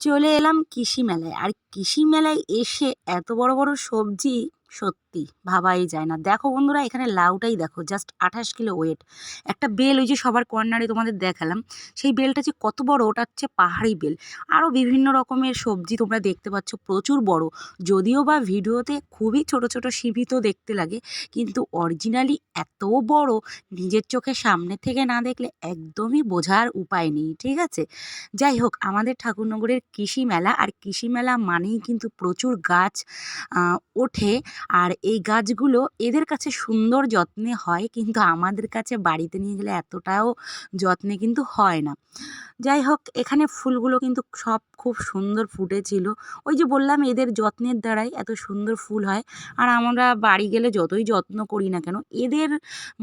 চলে এলাম কৃষি মেলায় আর কৃষি মেলায় এসে এত বড় বড় সবজি সত্যি ভাবাই যায় না। দেখো বন্ধুরা, এখানে লাউটাই দেখো জাস্ট আঠাশ কিলো ওয়েট একটা বেল ওই যে সবার কর্নারে তোমাদের দেখালাম, সেই বেলটা যে কত বড়, ওটা হচ্ছে পাহাড়ি বেল। আরও বিভিন্ন রকমের সবজি তোমরা দেখতে পাচ্ছ, প্রচুর বড়। যদিও বা ভিডিওতে খুবই ছোট ছোট সীমিত দেখতে লাগে, কিন্তু অরিজিনালি এত বড়, নিজের চোখে সামনে থেকে না দেখলে একদমই বোঝার উপায় নেই, ঠিক আছে? যাই হোক, আমাদের ঠাকুরনগরের কৃষি মেলা, আর কৃষি মেলা মানেই কিন্তু প্রচুর গাছ ওঠে। আর এই গাছগুলো এদের কাছে সুন্দর যত্নে হয়, কিন্তু আমাদের কাছে বাড়িতে নিয়ে গেলে এতটাও যত্নে কিন্তু হয় না। যাই হোক, এখানে ফুলগুলো কিন্তু সব খুব সুন্দর ফুটেছিল। ওই যে বললাম, এদের যত্নের দ্বারাই এত সুন্দর ফুল হয়। আর আমরা বাড়ি গেলে যতই যত্ন করি না কেন, এদের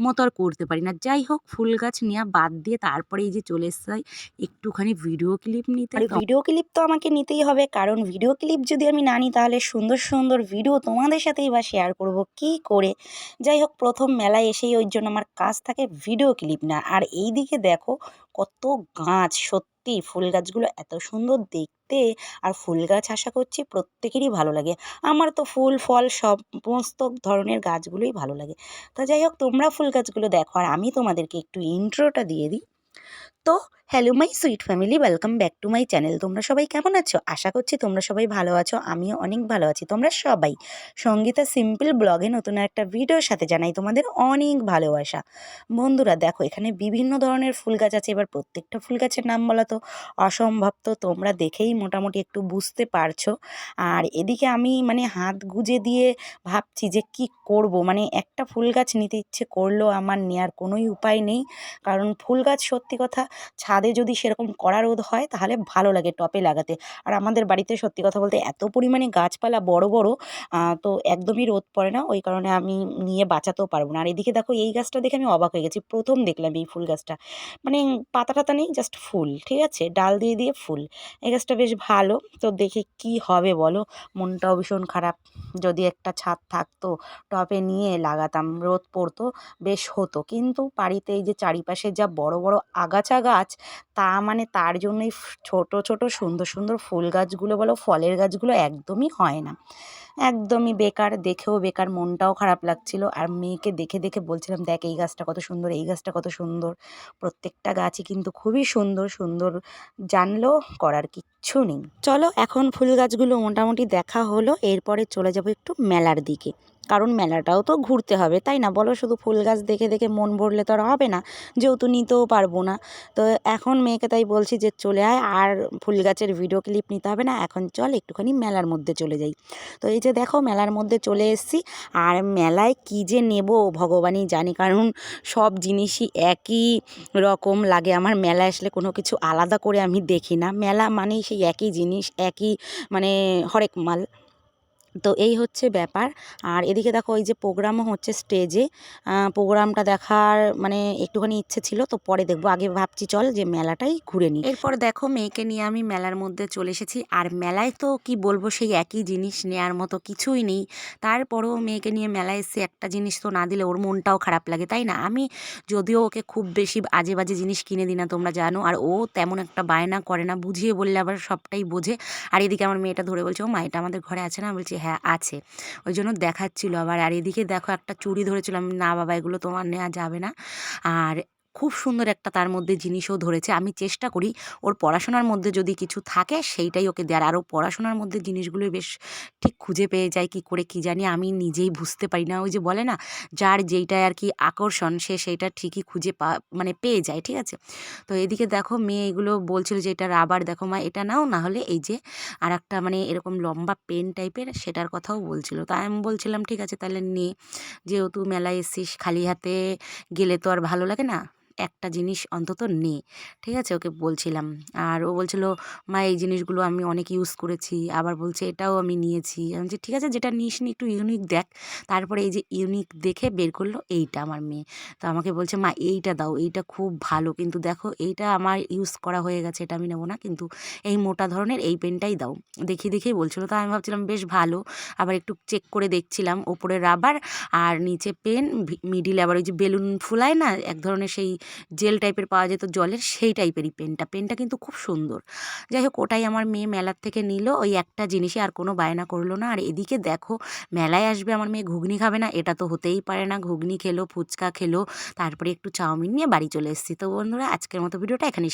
মতো আর করতে পারি না। যাই হোক, ফুল গাছ নেওয়া বাদ দিয়ে তারপরে এই যে চলে এসেছি, একটুখানি ভিডিও ক্লিপ নিতে। ভিডিও ক্লিপ তো আমাকে নিতেই হবে, কারণ ভিডিও ক্লিপ যদি আমি না নিই, তাহলে সুন্দর সুন্দর ভিডিও তোমাদের সাথেই বা শেয়ার করব, কি করে? যাই হোক প্রথম মেলায় এসেই ওই জন্য আমার কাজ থাকে ভিডিও ক্লিপ না। আর এই দিকে দেখো, কত গাছ, সত্যি ফুল গাছগুলো এত সুন্দর দেখতে। আর ফুল গাছ আশা করছি প্রত্যেকেরই ভালো লাগে। আমার তো ফুল, ফল সমস্ত ধরনের গাছগুলোই ভালো লাগে। তা যাই হোক তোমরা ফুল গাছগুলো দেখো। আর আমি তোমাদেরকে একটু ইন্ট্রোটা দিয়ে দিই। তো hello my sweet family welcome back to my channel তোমরা সবাই কেমন আছো? আশা করছি তোমরা সবাই ভালো আছো, আমিও অনেক ভালো আছি। তোমরা সবাই সঙ্গীতা সিম্পল ব্লগে নতুন একটা ভিডিওর সাথে জানাই তোমাদের অনেক ভালোবাসা। বন্ধুরা দেখো, এখানে বিভিন্ন ধরনের ফুল গাছ আছে, এবার প্রত্যেকটা ফুল গাছের নাম বলা তো। অসম্ভব তো তোমরা দেখেই মোটামুটি একটু বুঝতে পারছ। আর এদিকে আমি মানে হাত গুজে দিয়ে ভাবছি যে কি করব? মানে একটা ফুল গাছ নিতে ইচ্ছে করলেও আমার নেওয়ার কোনোই উপায় নেই। কারণ ফুল গাছ সত্যি কথা ছাদে যদি সেরকম কড়া রোদ হয়, তাহলে ভালো লাগে টবে লাগাতে। আর আমাদের বাড়িতে সত্যি কথা বলতে এত পরিমাণে গাছপালা বড় বড় তো একদমই রোদ পড়ে না। ওই কারণে আমি নিয়ে বাঁচাতেও পারব না। আর এদিকে দেখো, এই গাছটা দেখে আমি অবাক হয়ে গেছি। প্রথম দেখলাম এই ফুল গাছটা। মানে পাতা টাতা নেই জাস্ট ফুল, ঠিক আছে? ডাল দিয়ে দিয়ে ফুল। এই গাছটা বেশ ভালো। তো দেখে কি হবে বলো? মনটাও ভীষণ খারাপ। যদি একটা ছাদ থাকতো, টবে নিয়ে লাগাতাম, রোদ পড়তো, বেশ হতো। কিন্তু বাড়িতে এই যে চারিপাশে যা বড় বড় আগাছা গাছ, তা মানে তার জন্যই ছোট ছোট, সুন্দর সুন্দর ফুল গাছগুলো বলো, ফলের গাছগুলো একদমই হয় না। একদমই বেকার, দেখেও বেকার, মনটাও খারাপ লাগছিল। আর মেয়েকে দেখে দেখে বলছিলাম, দেখ, এই গাছটা কত সুন্দর, এই গাছটা কত সুন্দর। প্রত্যেকটা গাছই কিন্তু খুবই সুন্দর সুন্দর, জানলেও করার কিচ্ছু নেই। চলো, এখন ফুল গাছগুলো মোটামুটি দেখা হলো, এরপরে চলে যাব একটু মেলার দিকে। কারণ মেলাটাও তো ঘুরতে হবে, তাই না? বলো শুধু ফুল গাছ দেখে দেখে মন ভরলে তো আর হবে না, যেহেতু নিতেও পারব না। তো এখন মেয়েকে তাই বলছি যে চলে আয়, আর ফুল গাছের ভিডিও ক্লিপ নিতে হবে না, এখন চল একটুখানি মেলার মধ্যে চলে যাই। তো এই যে দেখো মেলার মধ্যে চলে এসেছি, আর মেলায় কী যে নেব ভগবানই জানি, কারণ সব জিনিসই একই রকম লাগে। আমার মেলা আসলে কোনো কিছু আলাদা করে আমি দেখি না। মেলা মানেই সেই একই জিনিস, একই মানে হরেক মাল। তো এই হচ্ছে ব্যাপার। আর এদিকে দেখো ওই যে প্রোগ্রামও হচ্ছে স্টেজে। প্রোগ্রামটা দেখার মানে একটুখানি ইচ্ছে ছিল, তো পরে দেখব। আগে ভাবছি চল যে মেলাটাই ঘুরে নিই। এরপর দেখো মেয়েকে নিয়ে আমি মেলার মধ্যে চলে এসেছি। আর মেলায় তো কি বলব, সেই একই জিনিস নেওয়ার মতো কিছুই নেই। তারপরেও মেয়েকে নিয়ে মেলায় এসে একটা জিনিস তো না দিলে ওর মনটাও খারাপ লাগে, তাই না? আমি যদিও ওকে খুব বেশি আজে বাজে জিনিস কিনে দিই না, তোমরা জানো। আর ও তেমন একটা বায়না করে না, বুঝিয়ে বললে আবার সবটাই বোঝে। আর এদিকে আমার মেয়েটা ধরে বলছে, ও মা, এটা আমাদের ঘরে আছে না? বলছি হ্যাঁ আছে। ওই জন্য দেখাচ্ছিল। আবার আর এদিকে দেখো একটা চুড়ি ধরেছিলাম। না বাবা, এগুলো তোমার নেওয়া যাবে না। আর খুব সুন্দর একটা তার মধ্যে জিনিসও ধরেছে। আমি চেষ্টা করি ওর পড়াশোনার মধ্যে যদি কিছু থাকে, সেইটাই ওকে দেওয়ার। আর ও পড়াশোনার মধ্যে জিনিসগুলো বেশ ঠিক খুঁজে পেয়ে যায় কি করে কি জানি, আমি নিজেই বুঝতে পারি না। ওই যে বলে না, যার যেইটায় আর কি আকর্ষণ, সে সেইটা ঠিকই খুঁজে পা মানে পেয়ে যায়, ঠিক আছে? তো এদিকে দেখো, মেয়ে এগুলো বলছিল যে, এটা রাবার দেখো মা, এটা নাও। না হলে এই যে আর একটা মানে এরকম লম্বা পেন টাইপের, সেটার কথাও বলছিল। তাই আমি বলছিলাম, ঠিক আছে, তাহলে নে। যেহেতু মেলায় এসছিস, খালি হাতে গেলে তো আর ভালো লাগে না? একটা জিনিস অন্তত নে। ঠিক আছে? ওকে বলছিলাম। আর ও বলছিল, মা, এই জিনিসগুলো আমি অনেক ইউজ করেছি। আবার বলছে, এটাও আমি নিয়েছি। আমি বলছি, ঠিক আছে, যেটা নিস নি একটু ইউনিক দেখ। তারপরে এই যে ইউনিক দেখে বের করল এইটা আমার মেয়ে। তো আমাকে বলছে, মা, এইটা দাও, এইটা খুব ভালো। কিন্তু দেখো, এইটা আমার ইউজ করা হয়ে গেছে, এটা আমি নেব না। কিন্তু এই মোটা ধরনের এই পেনটাই দাও। দেখিয়ে দেখিয়ে বলছিল। তো আমি ভাবছিলাম, বেশ ভালো। আবার একটু চেক করে দেখছিলাম ওপরে রাবার আর নিচে পেন মিডিলে আবার ওই যে বেলুন ফুলায় না, এক ধরনের সেই জেল টাইপের পাওয়া যেত জলের সেই টাইপেরই পেনটা। পেনটা কিন্তু খুব সুন্দর। যাই হোক, ওটাই আমার মেয়ে মেলার থেকে নিল। ওই একটা জিনিসে আর কোনো বায়না করল না। আর এদিকে দেখো, মেলায় আসবে আমার মেয়ে, ঘুগনি খাবে না। এটা তো হতেই পারে না। ঘুগনি খেলো, ফুচকা খেলো, তারপরে একটু চাউমিন নিয়ে বাড়ি চলে এসেছি। তো বন্ধুরা, আজকের মতো ভিডিওটা এখানে